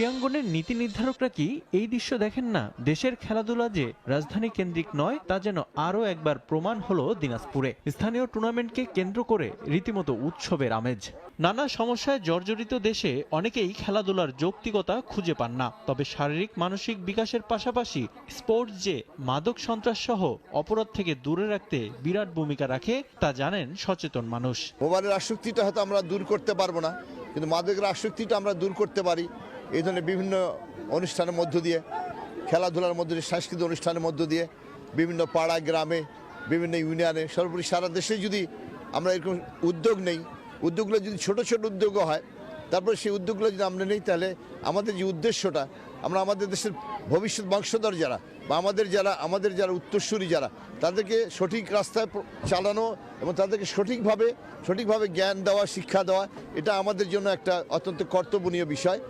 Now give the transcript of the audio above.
ক্রীড়াঙ্গনের নীতি নির্ধারকরা কি এই দৃশ্য দেখেন না? দেশের খেলাধুলা যে রাজধানী কেন্দ্রিক নয়, তা যেন আরও একবার প্রমাণ হলো দিনাজপুরে। স্থানীয় টুর্নামেন্টকে কেন্দ্র করে রীতিমতো উৎসবের আমেজ। নানা সমস্যায় জর্জরিত দেশে অনেকেই খেলাধুলার যৌক্তিকতা খুঁজে পান না। তবে শারীরিক, মানসিক বিকাশের পাশাপাশি স্পোর্টস যে মাদক সন্ত্রাস সহ অপরাধ থেকে দূরে রাখতে বিরাট ভূমিকা রাখে, তা জানেন সচেতন মানুষ। মোবাইলের আসক্তিটা হয়তো আমরা দূর করতে পারব না, কিন্তু মাদকের আসক্তিটা আমরা দূর করতে পারি। এই ধরনের বিভিন্ন অনুষ্ঠানের মধ্য দিয়ে, খেলাধুলার মধ্য দিয়ে, সাংস্কৃতিক অনুষ্ঠানের মধ্য দিয়ে, বিভিন্ন পাড়া, গ্রামে, বিভিন্ন ইউনিয়নে, সর্বোপরি সারা দেশে যদি আমরা এরকম উদ্যোগ নেই, উদ্যোগগুলো যদি ছোট ছোট উদ্যোগও হয়, তারপরে সেই উদ্যোগগুলো যদি আমরা নেই, তাহলে আমাদের যে উদ্দেশ্যটা, আমরা আমাদের দেশের ভবিষ্যৎ বংশধর যারা বা আমাদের যারা আমাদের যারা উত্তরসূরি যারা, তাদেরকে সঠিক রাস্তায় চালানো এবং তাদেরকে সঠিকভাবে সঠিকভাবে জ্ঞান দেওয়া, শিক্ষা দেওয়া, এটা আমাদের জন্য একটা অত্যন্ত কর্তব্যনীয় বিষয়।